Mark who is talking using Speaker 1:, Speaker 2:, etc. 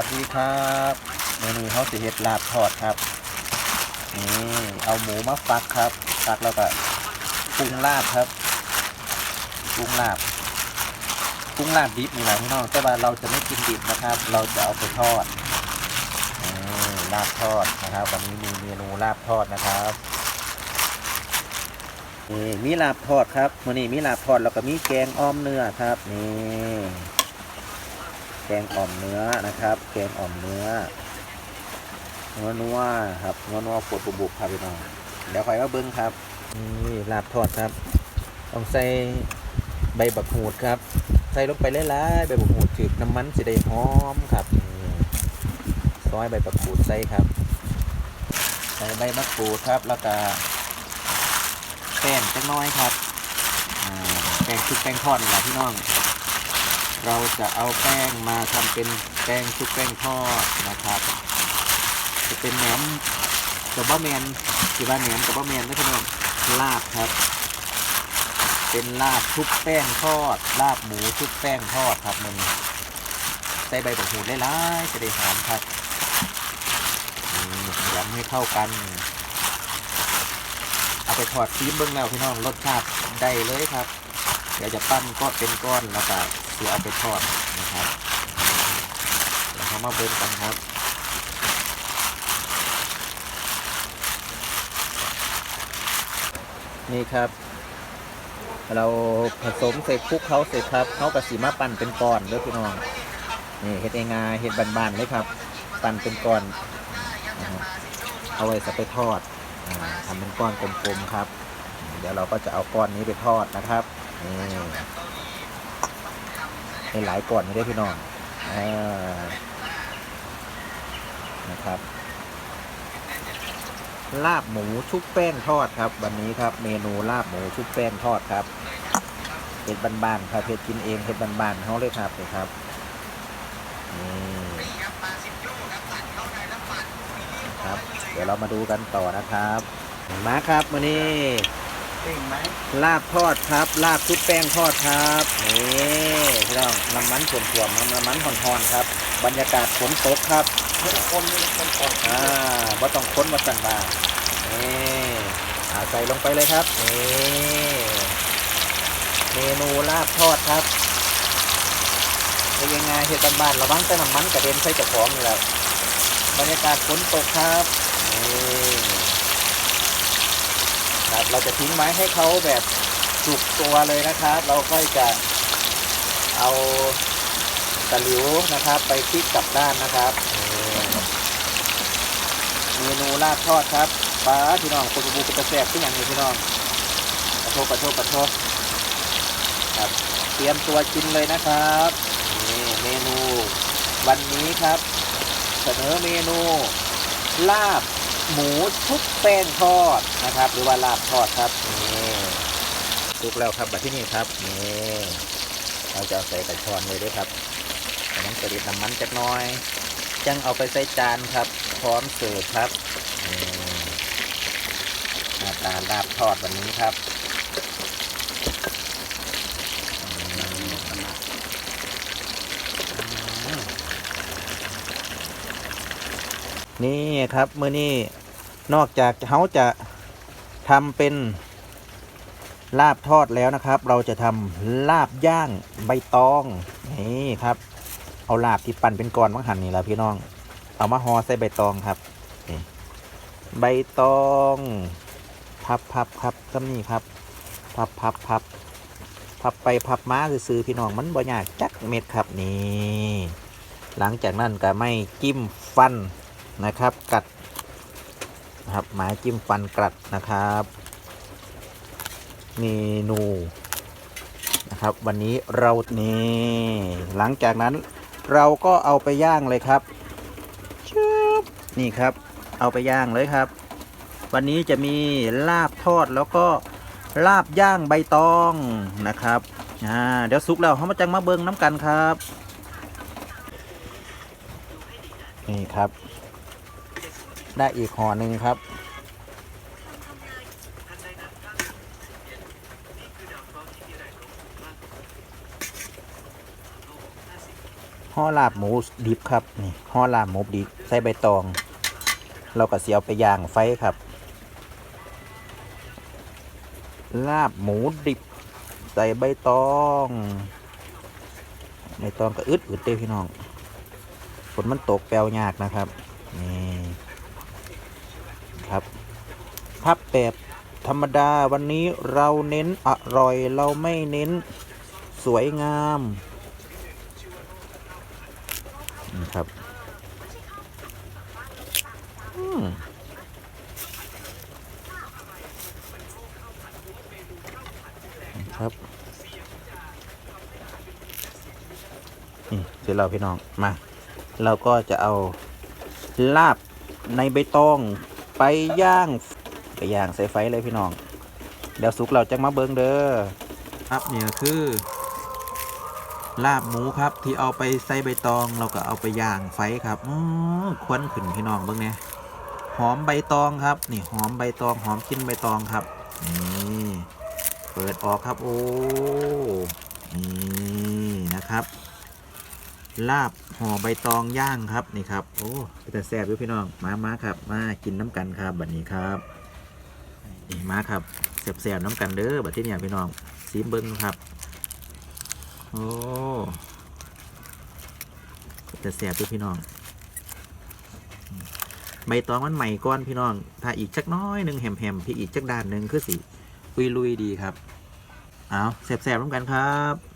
Speaker 1: วัสดีครับเมนูเขาสิเฮ็ดลาบทอดครับ นี่เอาหมูมาฟักครับฟักแล้วก็ปรุงลาบครับปรุงลาบปรุงลาบดิบนี่แหละพี่น้องแต่ว่าเราจะไม่กินดิบนะครับ เราจะเอาไปทอดนี่ลาบทอดนะครับ วันนี้มีเมนูลาบทอดนะครับนี่มีลาบทอดครับมื้อนี้มีลาบทอดแล้วก็มีแกงอ้อมเนื้อครับนี่ แกงอ่อมเนื้อนะครับ แกงอ่อมเนื้อนัวนัวครับนัวนัวปวดบุบๆครับพี่น้องเดี๋ยวคอยมาเบิ้งครับนี่ลาบทอดครับต้องใส่ใบบักหูดครับ ใส่ลงไปหลายๆใบบักหูดจืดน้ำมันสิได้หอมครับซอยใบบักหูดใส่ครับใส่ใบมะกรูดครับ แล้วก็แป้งจักหน้อยครับแป้งชุบแป้งทอดนี่แหละพี่น้อง เราจะเอาแป้งมาทำเป็นแป้งชุบแป้งทอดนะครับ จะเป็นแหนมกับบะเมนที่ว่าแหนมกับบะเมนไม่ใช่น้องลาบครับ เป็นลาบชุบแป้งทอด ลาบหมูชุบแป้งทอดครับมันใส่ใบบักหูดหลายๆจะได้หอมครับนี่ยำให้เข้ากัน เอาไปทอดซีมเบิ้งแล้วพี่น้องรสชาติได้เลยครับเดี๋ยวจะปั้นก็เป็นก้อนแล้วก็ เสียเอาไปทอดนะครับเดี๋ยวเขามาเบิ่งกันครับนี่ครับ เราผสมเสร็จคลุกเขาเสร็จครับเขากับสีมาปั้นเป็นก้อนเด้อพี่น้องนี่เฮ็ดเองาเฮ็ดบานๆเลยครับ ปั้นเป็นก้อนเอาไว้จะไปทอดอาทำเป็นก้อนกลมๆครับ เดี๋ยวเราก็จะเอาก้อนนี้ไปทอดนะครับนี่ ให้หลายก่อนไม่ได้พี่น้องอนะครับ ลาบหมูชุบแป้งทอดครับ วันนี้ครับ เมนูลาบหมูชุบแป้งทอดครับเห็ดบานๆครับเห็ดกินเองเห็ดบานๆเขาเลยครับเลยครับนี่ครับ เดี๋ยวเรามาดูกันต่อนะครับ มาครับวันนี้ ลาบทอดครับ ลาบชุบแป้งทอดครับนี่พี่น้องน้ำมันส่วนถ่วมน้ำมันห่อนๆครับ บรรยากาศฝนตกครับคนคนคนอ่าบ่ต้องค้นมาสั่นบานี่อ่าใส่ลงไปเลยครับนี่เมนูลาบทอดครับเป็นยังไงเฮ็ดบ้านๆระวังแต่น้ำมันกระเด็นใส่กระป๋องนี่แหละบรรยากาศฝนตกครับนี่ครับ เราจะทิ้งไว้ให้เขาแบบสุกตัวเลยนะครับ เราค่อยจะเอาตะหลิวนะครับ ไปคลิกกลับด้านนะครับเมนูลาบทอดครับปลาพี่น้องคนบูกระแสบที่อย่างนี้พี่น้องกระโทกกระโทกกระโทกครับเตรียมตัวกินเลยนะครับนี่เมนู วันนี้ครับ เสนอเมนู ลาบ หมูชุบแป้งทอดนะครับ หรือว่าลาบทอดครับนี่สุกแล้วครับแบบที่นี่ครับนี่เราจะเอาใส่กระชอนเลยด้วยครับจากนั้นกระดิดน้ำมันจักน้อย จังเอาไปใส่จานครับ พร้อมเสิร์ฟครับนี่หน้าตาลาบทอดวันนี้ครับนี่ครับเมื่อนี้ นอกจากเขาจะทำเป็นลาบทอดแล้วนะครับ เราจะทำลาบย่างใบตองนี่ครับ เอาลาบที่ปั่นเป็นก้อนมังหันนี่แหละพี่น้อง เอามาห่อใส่ใบตองครับนี่ใบตองพับพับพับซ้ำนี่ครับ พับพับพับพับไปพับมาซื้อพี่น้องมันบ่ยากจักเม็ดครับนี่หลังจากนั้นก็ไม่จิ้มฟันนะครับ กัด นะครับ ไม้จิ้มฟันกัดนะครับ เมนูนะครับ วันนี้เรานี่หลังจากนั้นเราก็เอาไปย่างเลยครับชึบนี่ครับ เอาไปย่างเลยครับ วันนี้จะมีลาบทอดแล้วก็ลาบย่างใบตองนะครับอ่าเดี๋ยวสุกแล้วเขามาจังมาเบิงน้ำกันครับ นี่ครับ ได้อีกห่อหนึ่งครับ ห่อลาบหมูดิบครับนี่ห่อลาบหมูดิบใส่ใบตอง เราก็เสียวไปย่างไฟครับ ลาบหมูดิบใส่ใบตองใบตองก็อึดอึดเด้พี่น้องฝนมันตกแปลวยากนะครับนี่ ครับ พับแบบธรรมดาวันนี้เราเน้นอร่อยเราไม่เน้นสวยงามนี่ครับครับนี่เสร็จแล้วพี่น้องมา เราก็จะเอาลาบในใบตอง ไปย่างไปย่างใส่ไฟเลยพี่น้อง เดี๋ยวสุกเราจะมาเบิงเด้อครับนี่ก็คือ ลาบหมูครับที่เอาไปใส่ใบตองเราก็เอาไปย่างไฟครับอื้อควันขึ้นพี่น้องเบิ่งเนี่ยหอมใบตองครับ นี่หอมใบตองหอมกินใบตองครับนี่เปิดออกครับโอ้นี่นะครับ ลาบห่อใบตองย่างครับนี่ครับโอ้แต่แซ่บด้วยพี่น้องมามาครับ มากินน้ำกันครับบัดนี้ครับนี่มาครับแซ่บๆน้ำกันเด้อบัดที่เนี่ยพี่น้องซีมเบิ้งครับโอ้แต่แซ่บด้วยพี่น้องใบตองมันใหม่ก้อนพี่น้อง ถ้าอีกจักน้อยหนึ่งแหมๆพี่อีกจักด้านหนึ่งคือสิอุยลุยดีครับ เอาแซ่บๆน้ำกันครับ